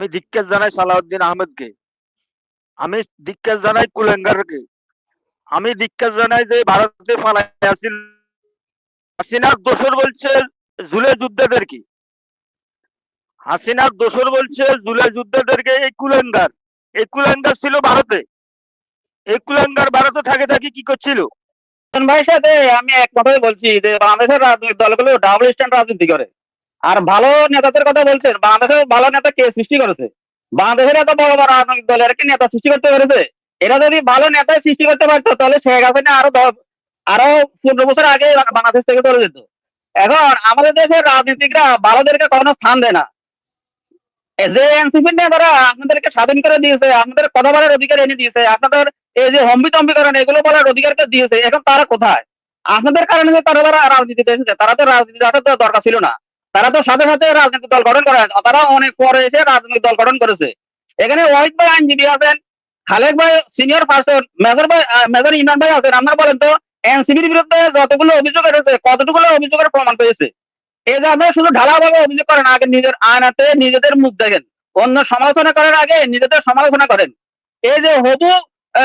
আমি ধিক্কার জানাই সালাউদ্দিন আহমেদকে। আমি ধিক্কার জানাই কুলেঙ্গারকে। আমি ধিক্কার জানাই যে ভারতে ফালাই হাসিনার দোসর বলছে জুলে যোদ্ধাদেরকে হাসিনার দোসর বলছে জুলে যোদ্ধাদেরকে এই কুলেঙ্গার। এই কুলেঙ্গার ছিল ভারতে। এই কুলেঙ্গার ভারতে থাকে থাকি কি করছিল? ভাইয়ের সাথে আমি এক কথাই বলছি যে বাংলাদেশের রাজনৈতিক দলগুলো ডাবল স্ট্যান্ড রাজনীতি করে। আর ভালো নেতাদের কথা বলছেন বাংলাদেশের ভালো নেতা কে সৃষ্টি করেছে? বাংলাদেশের এত বড় বড় রাজনৈতিক দলের কি নেতা সৃষ্টি করতে পেরেছে? এরা যদি ভালো নেতা সৃষ্টি করতে পারতো, তাহলে শেখ হাসিনা আরও দশ, আরও পনেরো বছর আগে বাংলাদেশ থেকে চলে যেত। এখন আমাদের দেশের রাজনীতিকরা ভালোদেরকে কখনো স্থান দেয় না। যে এনসিপির নেতারা আপনাদেরকে স্বাধীন করে দিয়েছে আপনাদের কথা বলার অধিকার এনে দিয়েছে, আপনাদের এই যে হম্বি তম্বি করেন এগুলো বলার অধিকারকে দিয়েছে, এখন তারা কোথায়? আপনাদের কারণে যে তারা রাজনীতিতে এসেছে, তারা তো রাজনীতি আসার দরকার ছিল না। তারা তো সাথে সাথে রাজনৈতিক দল গঠন করে তারা অনেক পরে এসে রাজনৈতিক দল গঠন করেছে। এখানে ওয়াহিদ ভাই আইনজীবী আছেন, খালেক ভাই সিনিয়র পার্সন মেজর ভাই মেজর ইমরান ভাই আছেন। আপনারা বলেন তো এনসিবির বিরুদ্ধে যতগুলো অভিযোগ এসেছে, কতটুকুলো অভিযোগের প্রমাণ পেয়েছে? এই যে আপনারা শুধু ঢালাভাবে অভিযোগ করেন, আগে নিজের আয়নাতে নিজেদের মুখ দেখেন। অন্য সমালোচনা করার আগে নিজেদের সমালোচনা করেন। এই যে হবু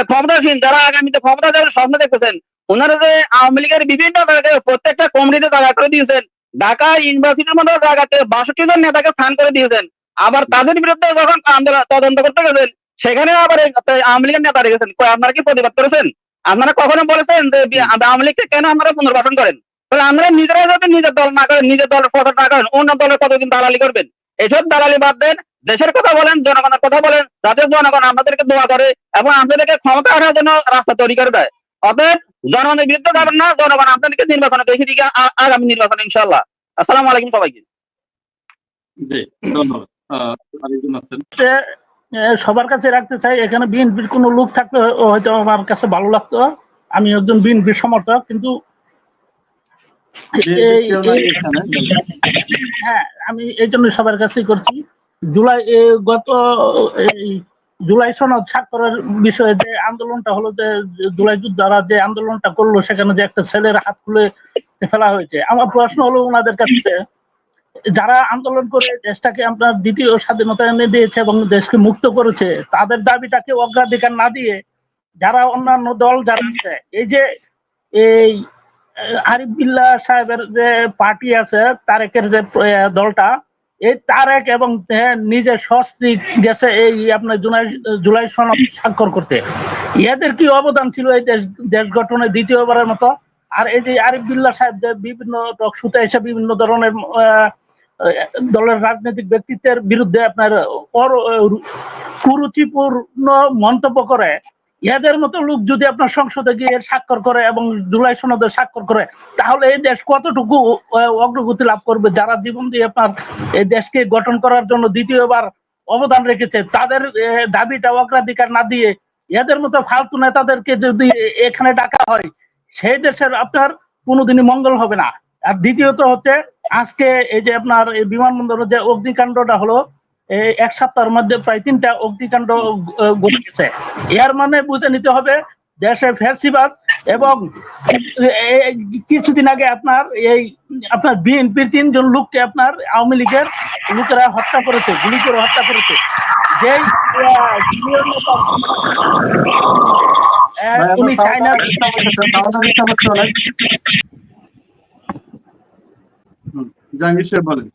ক্ষমতাসীন, যারা আগামীতে ক্ষমতা যাওয়ার স্বপ্ন দেখতেছেন ওনারা যে আওয়ামী লীগের বিভিন্ন জায়গায় প্রত্যেকটা কমিটিতে জায়গা করে দিয়েছেন। ঢাকা ইউনিভার্সিটির মতো জায়গাতে বাষট্টি জন নেতাকে স্থান করে দিয়েছেন। আবার তাদের বিরুদ্ধে যখন তদন্ত করতে গেছেন সেখানে আবার আওয়ামী লীগের নেতা রেখেছেন। আপনারা কি প্রতিবাদ করেছেন? আপনারা কখনো বলেছেন যে আওয়ামী লীগকে কেন আপনারা পুনর্বাসন করেন? তাহলে আমরা নিজেরাই যদি নিজের দল না করেন, নিজের দলের প্রচার না করেন, অন্য দলের কতদিন দালালি করবেন। এসব দালালি বাদ দেন, দেশের কথা বলেন, জনগণের কথা বলেন যাতে জনগণ আমাদেরকে দোয়া করে এবং আপনাদেরকে ক্ষমতা আনার জন্য রাস্তা তৈরি করে দেয়। অতএব জনগণের বিরুদ্ধে যাবেন না জনগণ আপনাদেরকে নির্বাচনে দেখে দিকে আগামী নির্বাচনে ইনশাল্লাহ আসসালামু আলাইকুম সবাইকে। জি ধন্যবাদ। সবার কাছে রাখতে চাই এখানে বিএনপির কোনো লোক থাকলে হয়তো আমার কাছে ভালো লাগতো। আমি একজন বিএনপির সমর্থক কিন্তু। হ্যাঁ আমি এই জন্য সবার কাছেই করছি। জুলাই গত এই জুলাই সনদ স্বাক্ষরের বিষয়ে যে আন্দোলনটা হলো যে জুলাই যোদ্ধারা যে আন্দোলনটা করল, সেখানে যে একটা ছেলের হাত খুলে ফেলা হয়েছে। আমার প্রশ্ন হলো ওনাদের কাছে যারা আন্দোলন করে দেশটাকে আপনার দ্বিতীয় স্বাধীনতা এনে দিয়েছে এবং দেশকে মুক্ত করেছে, তাদের দাবিটাকে অগ্রাধিকার না দিয়ে যারা অন্যান্য দল যারা এই যে এই আরিফ বিল্লাহ সাহেবের যে পার্টি আছে, তারেকের যে দলটা এই তারেক এবং নিজে সস্ত্রী গেছে এই আপনার জুলাই জুলাই সনদ স্বাক্ষর করতে। এদের কি অবদান ছিল এই দেশ দেশ গঠনে দ্বিতীয়বারের মতো? আর এই যে আরিফ বিল্লাহ সাহেব যে বিভিন্ন টকশুতে এসে বিভিন্ন ধরনের দলের রাজনৈতিক ব্যক্তিত্বের বিরুদ্ধে আপনার কুরুচিপূর্ণ মন্তব্য করে এদের মতো লোক যদি আপনার সংসদে গিয়ে স্বাক্ষর করে এবং জুলাই সনদে স্বাক্ষর করে, তাহলে এই দেশ কতটুকু অগ্রগতি লাভ করবে? যারা জীবন দিয়ে আপনার এই দেশকে গঠন করার জন্য দ্বিতীয়বার অবদান রেখেছে, তাদের দাবিটা অগ্রাধিকার না দিয়ে এদের মতো ফালতু নেতাদেরকে যদি এখানে ডাকা হয়, সেই দেশের আপনার কোনোদিনই মঙ্গল হবে না। আর দ্বিতীয়ত হচ্ছে, আজকে এই যে আপনার বিমানবন্দরের যে অগ্নিকাণ্ডটা হলো এক সপ্তাহের মধ্যে প্রায় তিনটা অগ্নিকাণ্ড ঘটে গেছে। এর মানে বুঝে নিতে হবে দেশে ফ্যাসিবাদ এবং কিছুদিন আগে আপনার এই আপনার বিএনপির তিনজন লোককে আপনার আওয়ামী লীগের লোকেরা হত্যা করেছে গুলি করে হত্যা করেছে। যেই উনি। হুম, জাহাঙ্গীর সাহেব বলেন।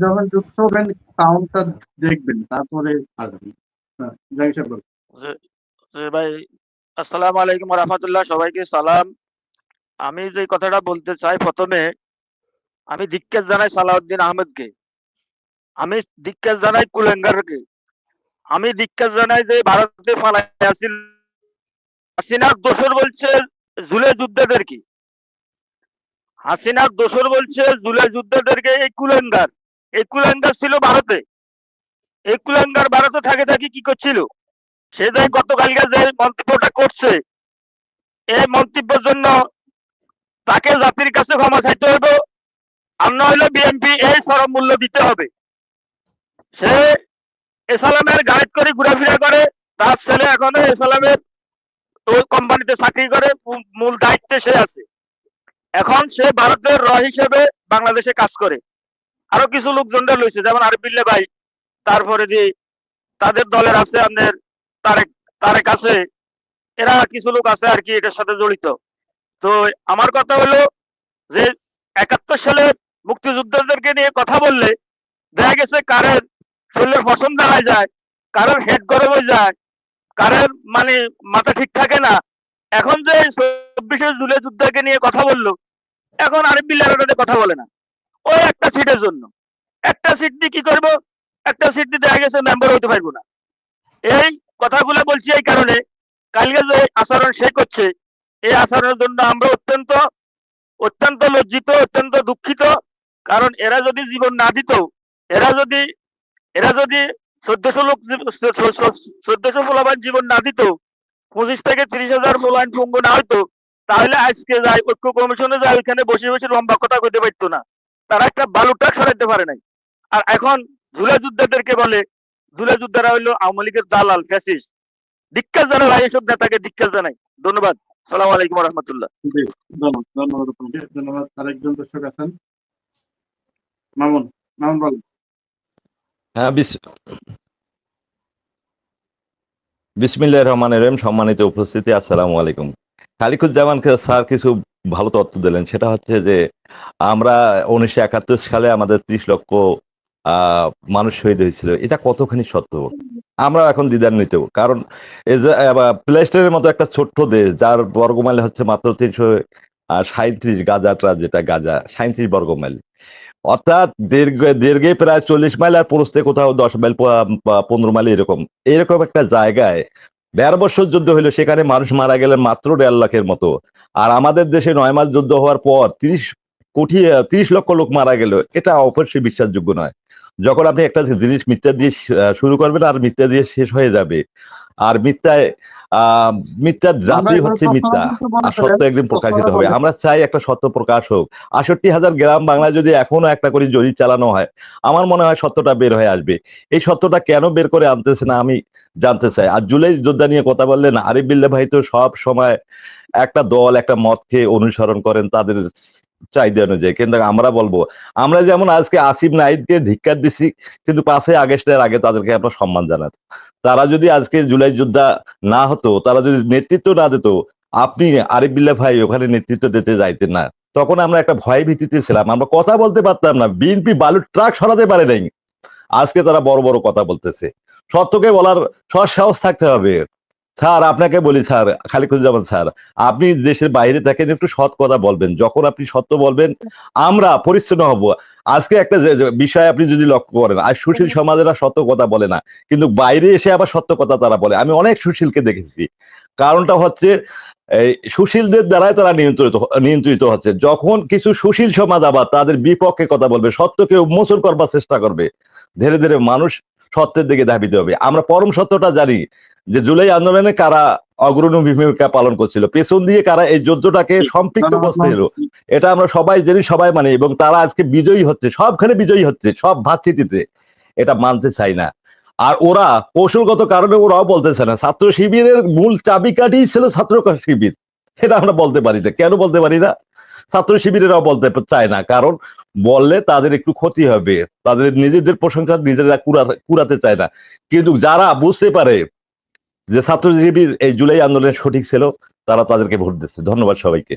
যখন যুক্ত হবেন দেখবেন তারপরে হ্যাঁ, ভাই আলাইকুম রহমতুল্লাহ সবাইকে সালাম। আমি যে কথাটা বলতে চাই প্রথমে আমি ধিক্কার জানাই সালাউদ্দিন আহমেদকে। আমি ধিক্কার জানাই কুলেঙ্গারকে। আমি ধিক্কার জানাই যে ভারতে ফালাই আসিল হাসিনার দোসর বলছে জুলে যোদ্ধাদেরকে। হাসিনার দোসর বলছে জুলে যোদ্ধাদেরকে এই কুলেঙ্গার। এই ছিল ভারতে। এই ভারতে থাকে থাকি কি করছিল? সে যে গতকালকে যে মন্তব্যটা করছে, এই মন্তব্যের জন্য তাকে জাতির কাছে ক্ষমা চাইতে হবে আর নইলে বিএনপি এই সরব মূল্য দিতে হবে। সে এসালামের গাইড করে ঘোরাফেরা করে, তার ছেলে এখনও এসালামের ওই কোম্পানিতে চাকরি করে, মূল দায়িত্বে সে আছে। এখন সে ভারতের র হিসেবে বাংলাদেশে কাজ করে। আরও কিছু লোকজনরা লইছে, যেমন আরবিল্লে ভাই, তারপরে যে তাদের দলের আছে আপনার তারেক তারেক আছে, এরা কিছু লোক আছে আর কি এটার সাথে জড়িত। তো আমার কথা হলো যে একাত্তর সালে মুক্তিযোদ্ধাদেরকে নিয়ে কথা বললে দেখা গেছে কারের শরীরের পছন্দ দাঁড়ায় যায়, কারোর হেড গরম হয়ে যায়, কারোর মানে মাথা ঠিক থাকে না। এখন যে চব্বিশে জুলাই যুদ্ধকে নিয়ে কথা বলল, এখন আরিফ বিল্লার কথা বলে না। ওই একটা সিটের জন্য। একটা সিট দিয়ে কি করব? একটা সিট গেছে মেম্বার পারব না। এই কথাগুলো বলছি এই কারণে, কালকে যে আচরণ সে করছে, এই আচরণের জন্য আমরা অত্যন্ত অত্যন্ত লজ্জিত, অত্যন্ত দুঃখিত। কারণ এরা যদি জীবন না দিত, এরা যদি এরা যদি চোদ্দশো লোক চোদ্দশো ফলাবান জীবন না দিত, পঁচিশ থেকে তিরিশ হাজার মূল্যায়ন ভঙ্গ না হইতো, তাহলে আজকে যাই ঐক্য কমিশনে যায় ওইখানে বসে বসে লম্বা কথা কইতে পারতো না। তারা একটা বালু ট্রাক সরাইতে পারে নাই। আর এখন ঝুলা যোদ্ধাদেরকে বলে ঝুলা যোদ্ধারা হইল আওয়ামী লীগের দালাল ফ্যাসিস্ট। ধিক্কার জানাই এইসব নেতাকে ধিক্কার জানাই। ধন্যবাদ। সালাম আলাইকুম রহমতুল্লাহ ধন্যবাদ ধন্যবাদ আপনাকে। ধন্যবাদ আরেকজন দর্শক আছেন। মামুন মামুন বল হ্যাঁ বিস বিসমিল্লাহির রহমানির রহিম সম্মানিত উপস্থিতি আসসালামু আলাইকুম। খালিকুজ্জামানকে স্যার কিছু ভালো তথ্য দিলেন। সেটা হচ্ছে যে, আমরা উনিশশো একাত্তর সালে আমাদের ত্রিশ লক্ষ মানুষ শহীদ হয়েছিল। এটা কতখানি সত্য? আমরা এখন দ্বিধান্বিত কারণ প্লেস্টের মতো একটা ছোট্ট দেশ, যার বর্গমাইল হচ্ছে মাত্র তিনশো সাঁত্রিশ গাজাটা যেটা গাজা সাঁত্রিশ বর্গমাইল। অর্থাৎ দীর্ঘ, দীর্ঘে প্রায় চল্লিশ মাইল আর পুরুষতে কোথাও দশ মাইল পনেরো মাইল এরকম। এরকম একটা জায়গায় দেড় বছর যুদ্ধ হইল, সেখানে মানুষ মারা গেলেন মাত্র দেড় লাখের মতো। আর আমাদের দেশে নয় মাস যুদ্ধ হওয়ার পর তিরিশ কোটি, তিরিশ লক্ষ লোক মারা গেল। এটা অবশ্যই বিশ্বাসযোগ্য নয়। যখন আপনি একটা জিনিস মিথ্যা দিয়ে শুরু করবেন আর মিথ্যা দিয়ে শেষ হয়ে যাবে। আর মিথ্যায় মিথ্যার জাতি হচ্ছে মিথ্যা। আর সত্য একদিন প্রকাশিত হবে। আমরা চাই একটা সত্য প্রকাশ হোক। আষট্টি হাজার গ্রাম বাংলায় যদি এখনও একটা করে জরিপ চালানো হয় আমার মনে হয় সত্যটা বের হয়ে আসবে। এই সত্যটা কেন বের করে আনতেছে না আমি জানতে চাই। আর জুলাই যোদ্ধা নিয়ে কথা বললেন আরিফ বিল্লা ভাই তো সব সময় একটা দল একটা মতকে অনুসরণ করেন তাদের চাহিদা অনুযায়ী। কিন্তু আমরা বলব, আমরা যেমন আজকে আসিফ নাইদকে ধিক্কার দিছি, কিন্তু পাঁচই আগস্টের আগে তাদেরকে আমরা সম্মান জানাত তারা যদি আজকে জুলাই যোদ্ধা না হতো, তারা যদি নেতৃত্ব না দিত, আপনি আরিফ বিল্লা ভাই ওখানে নেতৃত্ব দিতে যাইতেন না। তখন আমরা একটা ভয় ভীতিতে ছিলাম। আমরা কথা বলতে পারতাম না। বিএনপি বালুর ট্রাক সরাতে পারে নাই। আজকে তারা বড় বড় কথা বলতেছে। সত্যকে বলার সৎসাহস থাকতে হবে। স্যার আপনাকে বলি স্যার খালিকুজ্জামান স্যার আপনি দেশের বাইরে থাকেন একটু সৎ কথা বলবেন। যখন আপনি সত্য বলবেন আমরা পরিচ্ছন্ন হব। আজকে একটা বিষয় আপনি যদি লক্ষ্য করেন আর সুশীল সমাজেরা সত্য কথা বলে না কিন্তু বাইরে এসে আবার সত্য কথা তারা বলে। আমি অনেক সুশীলকে দেখেছি। কারণটা হচ্ছে এই সুশীলদের দ্বারাই তারা নিয়ন্ত্রিত নিয়ন্ত্রিত হচ্ছে। যখন কিছু সুশীল সমাজ আবার তাদের বিপক্ষে কথা বলবে সত্যকে উন্মোচন করবার চেষ্টা করবে ধীরে ধীরে মানুষ সত্যের দিকে ধাবিত হবে। আমরা পরম সত্যটা জানি। যে জুলাই আন্দোলনে কারা অগ্রণী ভূমিকা পালন করছিল পেছন দিয়ে কারা এই যুদ্ধটাকে সম্পৃক্ত ধন্যবাদ, করছিল এটা আমরা সবাই জানি সবাই মানে এবং তারা আজকে বিজয়ী হচ্ছে সবখানে বিজয়ী হচ্ছে সব ভাতচিটিতে এটা মানতে চাই না। আর ওরা কৌশলগত কারণে ওরাও বলতেছে না ছাত্র শিবিরের মূল চাবিকাঠি ছিল ছাত্র শিবির। এটা আমরা বলতে পারি না। কেন বলতে পারি না? ছাত্র শিবিরেরাও বলতে চায় না কারণ বললে তাদের একটু ক্ষতি হবে তাদের নিজেদের প্রশংসা নিজেরা কুড়া- কুড়াতে চায় না। কিন্তু যারা বুঝতে পারে যে ছাত্রজীবীর এই জুলাই আন্দোলন সঠিক ছিল তারা তাদেরকে ভোট দিচ্ছে। ধন্যবাদ সবাইকে।